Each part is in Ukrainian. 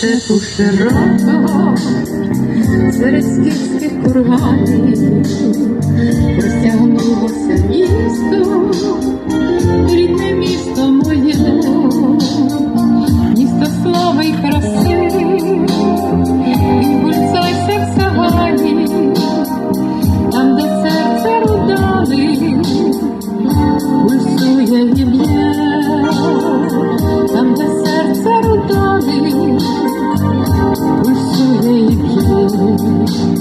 шепу широкого, серед скільських курганів, простягнулося місто, рідне місто. you.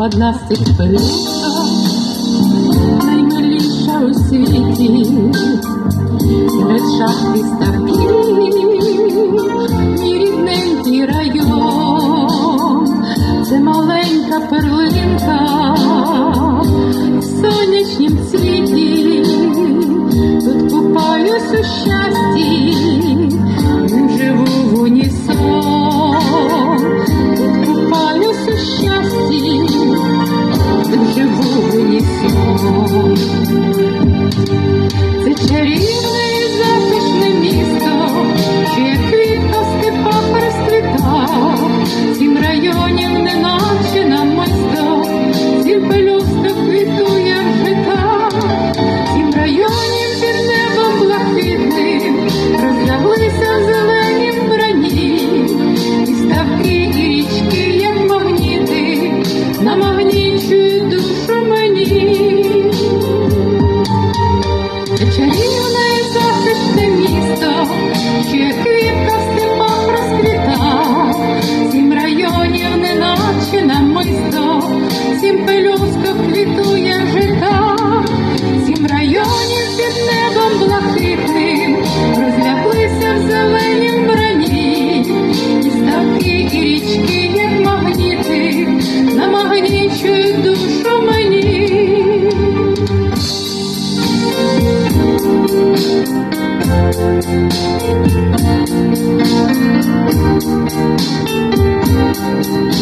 одна з тих пелюсток, наймиліша у світі, без шахти ставки. you. Thank